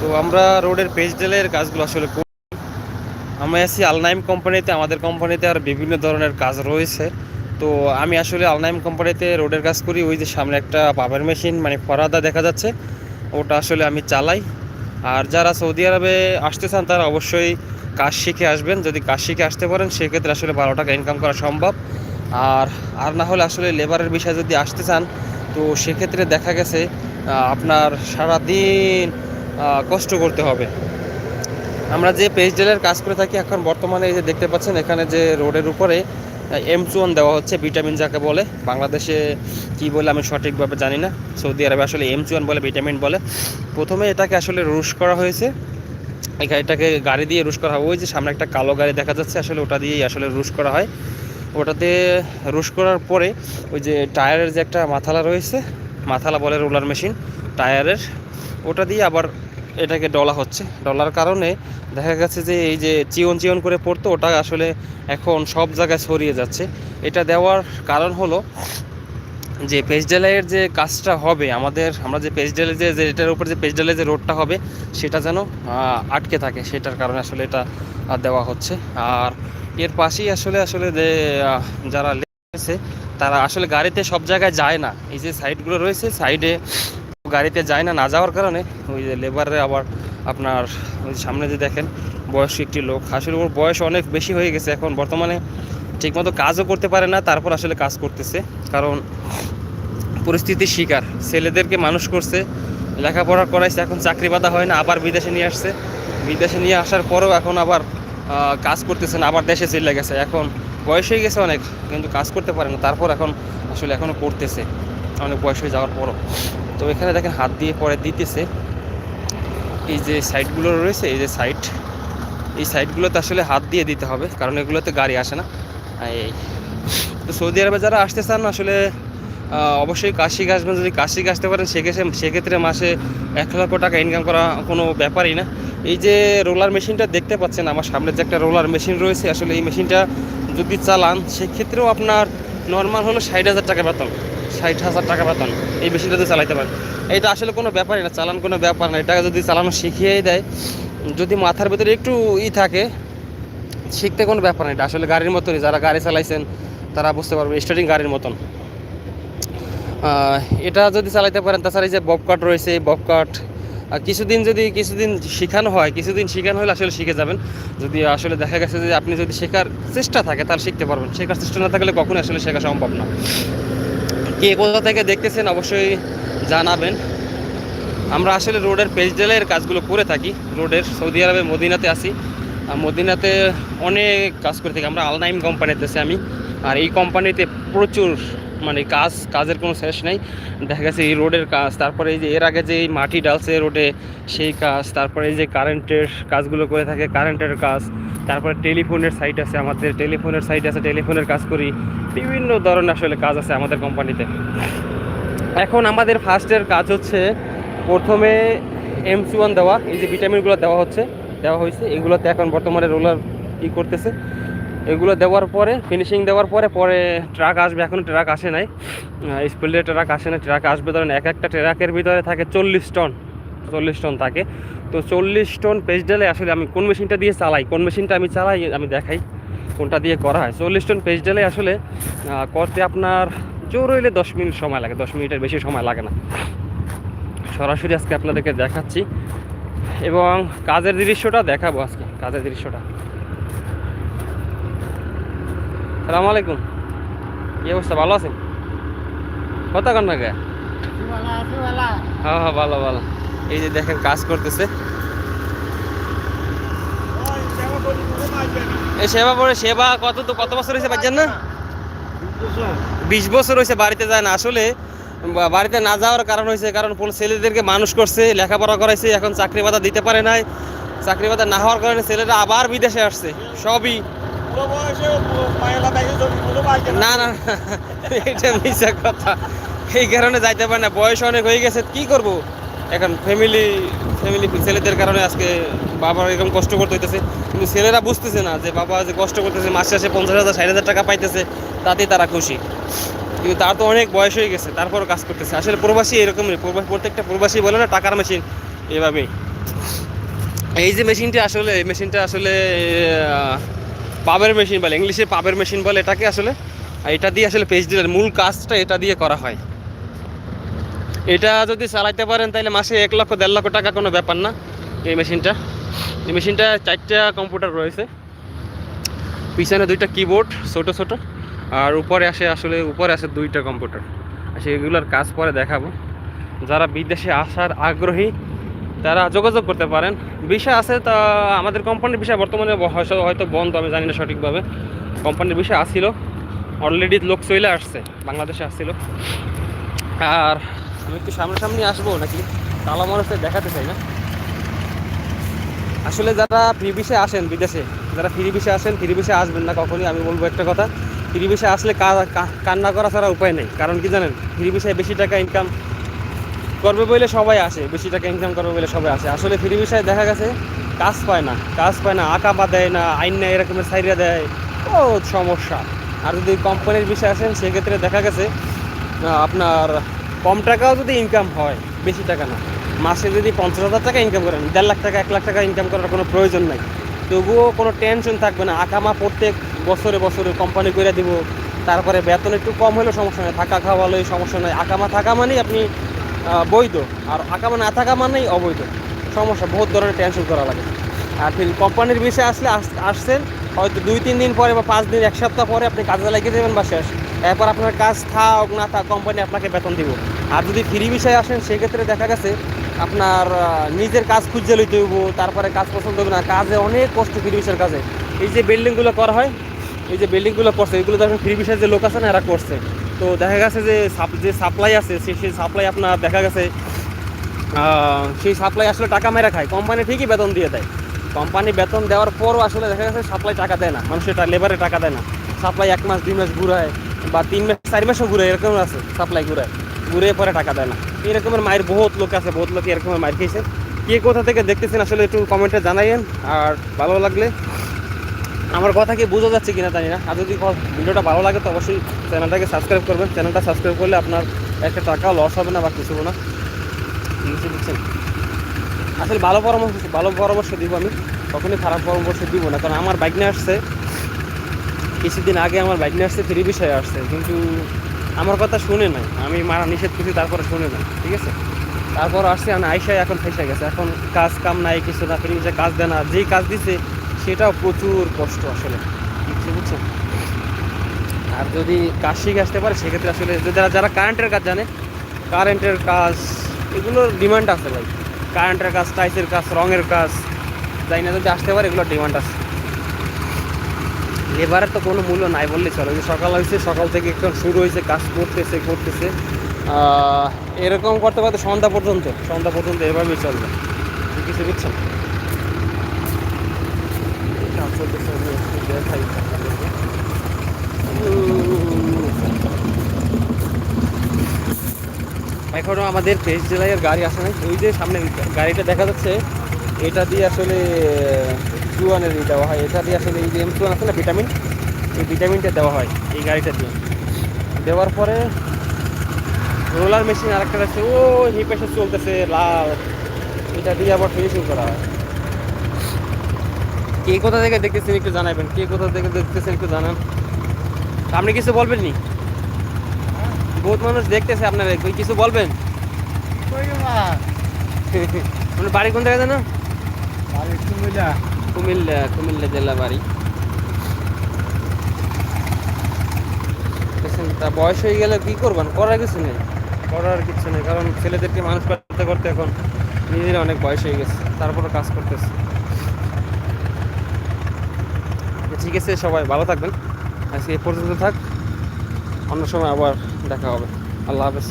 তো আমরা রোডের পেজ ডেলের কাজগুলো আসলে আমরা আছি আলনাইম কোম্পানিতে আমাদের কোম্পানিতে আর বিভিন্ন ধরনের কাজ রয়েছে। তো আমি আসলে আলনাইম কোম্পানিতে রোডের কাজ করি। ওই যে সামনে একটা পাবের মেশিন মানে ফরাদা দেখা যাচ্ছে। ওটা আসলে আমি চালাই। আর যারা সৌদি আরবে আসতে চান, তারা অবশ্যই কাজ শিখে আসবেন। যদি কাজ শিখে আসতে পারেন, সেক্ষেত্রে আসলে বারো টাকা ইনকাম করা সম্ভব। আর আর না হলে আসলে লেবারের বিষয়ে যদি আসতে চান, তো সেক্ষেত্রে দেখা গেছে আপনার সারাদিন কষ্ট করতে হবে। আমরা যে পেজ ডেলের কাজ করে থাকি, এখন বর্তমানে এই যে দেখতে পাচ্ছেন, এখানে যে রোডের উপরে এম চুয়ান দেওয়া হচ্ছে ভিটামিন যাকে বলে। বাংলাদেশে কি বলে আমি সঠিকভাবে জানি না। সৌদি আরবে আসলে এম চুয়ান বলে ভিটামিন বলে। প্রথমে এটাকে আসলে রুশ করা হয়েছে। এখানে এটাকে গাড়ি দিয়ে রুশ করা হয় ওই যে সামনে একটা কালো গাড়ি দেখা যাচ্ছে, আসলে ওটা দিয়েই আসলে রুশ করা হয়। ওটাতে রুশ করার পরে ওই যে টায়ারের যে একটা মাথালা রয়েছে, মাথালা বলে রোলার মেশিন টায়ারের। ওটা দিয়ে আবার এটাকে ডলা হচ্ছে। ডলার কারণে দেখা গেছে যে এই যে চিয়ন চিয়ন করে পড়তো, ওটা আসলে এখন সব জায়গায় ছড়িয়ে যাচ্ছে। এটা দেওয়ার কারণ হলো যে পেজ ডেলাইয়ের যে কাজটা হবে, আমাদের, আমরা যে পেজ ডেলে যে এটার উপর যে পেজ ডেলে যে রোডটা হবে, সেটা যেন আটকে থাকে, সেটার কারণে আসলে এটা দেওয়া হচ্ছে। আর এর পাশেই আসলে আসলে যে যারা লেগেছে তারা আসলে গাড়িতে সব জায়গায় যায় না। এই যে সাইডগুলো রয়েছে সাইডে গাড়িতে যায় না না যাওয়ার কারণে ওই যে লেবারে আবার আপনার সামনে যে দেখেন, বয়স্ক একটি লোক। আসলে ওর বয়স অনেক বেশি হয়ে গেছে এখন। বর্তমানে ঠিকমতো কাজও করতে পারে না, তারপর আসলে কাজ করতেছে। কারণ পরিস্থিতির শিকার। ছেলেদেরকে মানুষ করছে, লেখাপড়া করাইছে, এখন চাকরি বাদা হয় না, আবার বিদেশে নিয়ে আসছে। বিদেশে নিয়ে আসার পরেও এখন আবার কাজ করতেছে না, আবার দেশে চলে গেছে। এখন বয়স হয়ে গেছে অনেক, কিন্তু কাজ করতে পারে না। তারপর এখন আসলে এখনও করতেছে, অনেক বয়স হয়ে যাওয়ার পরও। তো এখানে দেখেন হাত দিয়ে পরে দিতেছে। এই যে সাইডগুলো রয়েছে, এই যে সাইড, এই সাইডগুলোতে আসলে হাত দিয়ে দিতে হবে, কারণ এগুলোতে গাড়ি আসে না। এই, তো সৌদি আরবে যারা আসতে চান, আসলে অবশ্যই কাশি আসবেন যদি কাজ শিখে আসতে পারেন, সেক্ষেত্রে সেক্ষেত্রে মাসে এক লক্ষ টাকা ইনকাম করা কোনো ব্যাপারই না। এই যে রোলার মেশিনটা দেখতে পাচ্ছেন, আমার সামনে যে একটা রোলার মেশিন রয়েছে, আসলে এই মেশিনটা যদি চালান, সেক্ষেত্রেও আপনার নর্মাল হলো ষাট হাজার টাকা বেতন। ষাট হাজার টাকা বেতন। এই মেশিনটাতে চালাইতে পারেন এটা আসলে কোনো ব্যাপারই না, চালান কোনো ব্যাপার না। এটা যদি চালানো শিখিয়েই দেয়, যদি মাথার ভিতরে একটু ই থাকে, শিখতে কোনো ব্যাপার না এটা। আসলে গাড়ির মতনই, যারা গাড়ি চালাইছেন, তারা বুঝতে পারবে স্টার্টিং গাড়ির মতন। এটা যদি চালাইতে পারেন, তাছাড়া এই যে ববকাট রয়েছে, এই ববকাট কিছুদিন যদি, কিছুদিন শেখানো হয়, কিছুদিন শেখানো হলে আসলে শিখে যাবেন। যদি আসলে দেখা গেছে যে আপনি যদি শেখার চেষ্টা থাকে, তাহলে শিখতে পারবেন। শেখার চেষ্টা না থাকলে কখনোই আসলে শেখা সম্ভব না। কে কোথা থেকে দেখতেছেন অবশ্যই জানাবেন। আমরা আসলে রোডের পেজ ডেলের কাজগুলো করে থাকি। রোডের সৌদি আরবে মদিনাতে আসি আর মদিনাতে অনেক কাজ করে থাকি। আমরা আলনাইম কোম্পানিতে আছি আমি। আর এই কোম্পানিতে প্রচুর মানে কাজ, কাজের কোনো শেষ নেই। দেখা গেছে এই রোডের কাজ, তারপরে এই যে এর আগে যে মাটি ডালছে রোডে সেই কাজ, তারপরে এই যে কারেন্টের কাজগুলো করে থাকে কারেন্টের কাজ তারপরে টেলিফোনের সাইট আছে আমাদের, টেলিফোনের সাইট আছে, টেলিফোনের কাজ করি, বিভিন্ন ধরনের আসলে কাজ আছে আমাদের কোম্পানিতে এখন আমাদের ফার্স্টের কাজ হচ্ছে প্রথমে এম ওয়ান দেওয়া, এই যে ভিটামিনগুলো দেওয়া হচ্ছে, দেওয়া হয়েছে, এগুলোতে এখন বর্তমানে রোলার ই করতেছে। এগুলো দেওয়ার পরে ফিনিশিং দেওয়ার পরে পরে ট্রাক আসবে, এখন ট্রাক আসে নাই। স্পিডে ট্রাক আসে না ট্রাক আসবে ধরেন এক একটা ট্রাকের ভিতরে থাকে চল্লিশ টন চল্লিশ টন থাকে। তো চল্লিশ টন পেজ ডেলে আসলে আমি কোন মেশিনটা দিয়ে চালাই কোন মেশিনটা আমি চালাই আমি দেখাই কোনটা দিয়ে করা হয়। চল্লিশ টন পেজ ডেলে আসলে করতে আপনার জোর হইলে দশ মিনিট সময় লাগে দশ মিনিটের বেশি সময় লাগে না। সরাসরি আজকে আপনাদেরকে দেখাচ্ছি এবং কাজের দৃশ্যটা দেখাবো আজকে কাজের দৃশ্যটা। সালাম আলাইকুম। কি অবস্থা ভালো আছেন? কত ঘণ্টা গে হ্যাঁ হ্যাঁ ভালো ভালো। এই যে দেখেন কাজ করতেছে। সেবা পরে সেবা কত তো কত বছর হয়েছে পাচ্ছেন না? বিশ বছর হয়েছে, বাড়িতে যায় না। আসলে বাড়িতে না যাওয়ার কারণ হয়েছে, কারণ ছেলেদেরকে মানুষ করছে, লেখাপড়া করাইছে, এখন চাকরি বাদা দিতে পারে নাই। চাকরি বাদা না হওয়ার কারণে ছেলেরা আবার বিদেশে আসছে, সবই। না না এটা মিশা কথা। এই কারণে যাইতে পারে না, বয়স অনেক হয়ে গেছে, কি করব? এখন ফ্যামিলি ফ্যামিলি ছেলেদের কারণে আজকে বাবার এরকম কষ্ট করতে হইতেছে। কিন্তু ছেলেরা বুঝতেছে না যে বাবা যে কষ্ট করতেছে, মাসে মাসে পঞ্চাশ হাজার, ষাট হাজার টাকা পাইতেছে, তাতেই তারা খুশি। কিন্তু তার তো অনেক বয়স হয়ে গেছে, তারপরও কাজ করতেছে। আসলে প্রবাসী এরকমই প্রবাসী প্রত্যেকটা প্রবাসী বলে না, টাকার মেশিন এভাবেই। এই যে মেশিনটা আসলে, এই মেশিনটা আসলে পাবের মেশিন বলে, ইংলিশে পাবের মেশিন বলে এটাকে আসলে, আর এটা দিয়ে আসলে পেজ ডিলার মূল কাজটা এটা দিয়ে করা হয়। এটা যদি চালাইতে পারেন তাহলে মাসে এক লক্ষ, দেড় লক্ষ টাকা কোনো ব্যাপার না এই মেশিনটা। এই মেশিনটা চারটা কম্পিউটার রয়েছে। পিছনে দুইটা কিবোর্ড ছোট ছোট। আর উপরে আসে আসলে, উপরে আসে দুইটা কম্পিউটার। আসে এগুলোর কাজ পরে দেখাবো। যারা বিদেশে আসার আগ্রহী, তারা যোগাযোগ করতে পারেন। বিষয় আছে, তা আমাদের কোম্পানির বিষয় বর্তমানে হয়তো হয়তো বন্ধ, আমি জানি না সঠিকভাবে। কোম্পানির বিষয় আসছিল। অলরেডি লোক চলে আসছে, বাংলাদেশে আসছিল। আর আমি একটু সামনাসামনি আসব নাকি? তালা মানুষদের দেখাতে চাই না। আসলে যারা ফ্রি আসেন বিদেশে, যারা ফ্রি আসেন ফ্রি আসবেন না কখনই, আমি বলব একটা কথা। ফ্রি আসলে কান্না করা ছাড়া উপায় নেই। কারণ কি জানেন? ফ্রি বেশি টাকা ইনকাম করবে বলে সবাই আসে, বেশি টাকা ইনকাম করবে বলে সবাই আসে। আসলে ফ্রি দেখা গেছে, কাজ পায় না, কাজ পায় না, আঁকা বা দেয় না, আইন না এরকমের সাইডে দেয়। ও সমস্যা। আর যদি কোম্পানির বিষয়ে আসেন, সেক্ষেত্রে দেখা গেছে আপনার কম টাকাও যদি ইনকাম হয়, বেশি টাকা না। মাসে যদি পঞ্চাশ হাজার টাকা ইনকাম করেন, দেড় লাখ টাকা, এক লাখ টাকা ইনকাম করার কোনো প্রয়োজন নাই। তবুও কোনো টেনশন থাকবে না। আকামা প্রত্যেক বছরে বছরে কোম্পানি করে দিব। তারপরে বেতন একটু কম হলেও সমস্যা নেই। থাকা খাওয়া হলেও সমস্যা নেই। আকামা থাকা মানেই আপনি বৈধ। আর আকামা না থাকা মানেই অবৈধ। সমস্যা, বহুত ধরনের টেনশন করা লাগে। আর ফির কোম্পানির বিষয়ে আসলে আস- আসছেন, হয়তো দুই, তিন দিন পরে বা পাঁচ দিন, এক সপ্তাহ পরে আপনি কাজে লাগিয়ে দেবেন বা শেষ। এরপর আপনার কাজ থাক না থাক কোম্পানি আপনাকে বেতন দিব। আর যদি ফ্রি বিষয়ে আসেন, সেক্ষেত্রে দেখা গেছে আপনার নিজের কাজ খুঁজে লইতে হইব, তারপরে কাজ পছন্দ হবে না। কাজে অনেক কষ্ট ফ্রি বিষয়ের কাজে। এই যে বিল্ডিংগুলো করা হয়, এই যে বিল্ডিংগুলো করছে, এগুলো দেখেন ফ্রি বিষয়ের যে লোক আছে না, এরা করছে। তো দেখা গেছে যে সাপ যে সাপ্লাই আছে সেই সাপ্লাই আপনার দেখা গেছে সেই সাপ্লাই আসলে টাকা মেরে খায়। কোম্পানি ঠিকই বেতন দিয়ে দেয়। কোম্পানি বেতন দেওয়ার পরও আসলে দেখা গেছে সাপ্লাই টাকা দেয় না। মানুষের লেবারে টাকা দেয় না। সাপ্লাই এক মাস, দুই মাস ঘুরায়, বা তিন মাস, চার মাসও ঘুরায় এরকম আছে সাপ্লাই ঘুরায়। ঘুরে পরে টাকা দেয় না। এরকমের মায়ের বহুত লোক আছে, বহুত লোক এরকমের মায়ের খেয়েছে। কে কোথা থেকে দেখতেছেন আসলে একটু কমেন্টে জানাইয়েন, আর ভালো লাগলে আমার কথা কি বোঝা যাচ্ছে কিনা জানি না। আর যদি ভিডিওটা ভালো লাগে তো অবশ্যই চ্যানেলটাকে সাবস্ক্রাইব করবেন। চ্যানেলটা সাবস্ক্রাইব করলে আপনার একটা টাকাও লস হবে না বা কিছু না। বুঝতে পারছেন? আসলে ভালো পরামর্শ ভালো পরামর্শ দিব আমি। কখনই খারাপ পরামর্শ দিব না। কারণ আমার বাইক নিয়ে আসছে, কিছুদিন আগে আমার বাইক নিয়ে আসছে, ফ্রি বিষয়ে আসছে। কিন্তু আমার কথা শুনে নাই। আমি মারা নিষেধ করছি, তারপরে শুনে নাই, ঠিক আছে? তারপর আসছে, আমি আইসাই এখন ফেসে গেছে। এখন কাজ কাম নাই, কিছু না ফ্রি বিষয়ে কাজ দেয় না, যেই কাজ দিছে, সেটাও প্রচুর কষ্ট আসলে। বুঝতে বুঝছেন আর যদি কাজ শিখে আসতে পারে, সেক্ষেত্রে আসলে যারা যারা কারেন্টের কাজ জানে কারেন্টের কাজ, এগুলোর ডিমান্ড আছে ভাই। কারেন্টের কাজ টাইসের কাজ, রঙের কাজ, যাই না যদি আসতে পারে, এগুলোর ডিমান্ড আছে। লেবারের তো কোনো মূল্য নাই বললেই চলে। যে সকাল হয়েছে, সকাল থেকে একটু শুরু হয়েছে, কাজ করতেছে করতেছে। এরকম করতে করতে সন্ধ্যা পর্যন্ত সন্ধ্যা পর্যন্ত এভাবেই চলবে। কিছু বুঝছেন? দেখাই আপনাদেরকে। এখনও আমাদের ফেস জেলাইয়ের গাড়ি আসে নাই। ওই যে সামনে গাড়িটা দেখা যাচ্ছে, এটা দিয়ে আসলে জুয়ানের দেওয়া হয়। এটা দিয়ে আসলে এই যে এম আছে না ভিটামিন এই ভিটামিনটা দেওয়া হয় এই গাড়িটা দিয়ে। দেওয়ার পরে রোলার মেশিন আরেকটা আছে ও এই পাশে চলতেছে লাল। এটা দিয়ে আবার ফিনিশিং করা হয়। কে কোথা থেকে দেখতেছেন একটু জানাবেন কে কোথা থেকে দেখতেছেন একটু জানান। আপনি কিছু বলবেন নি? বহুত মানুষ দেখতেছে আপনার কিছু বলবেন? আপনার বাড়ি কোন জায়গায় জানো কুমিল্লা কুমিল্লা জেলা বাড়ি। তা বয়স হয়ে গেলে কি করবেন? করার কিছু নেই। করার কিছু নেই, কারণ ছেলেদেরকে মানুষ করতে করতে এখন নিজের অনেক বয়স হয়ে গেছে তারপরে কাজ করতেছে। ঠিক আছে, সবাই ভালো থাকবেন। আজকে এ পর্যন্ত থাক, অন্য সময় আবার দেখা হবে। আল্লাহ হাফেজ।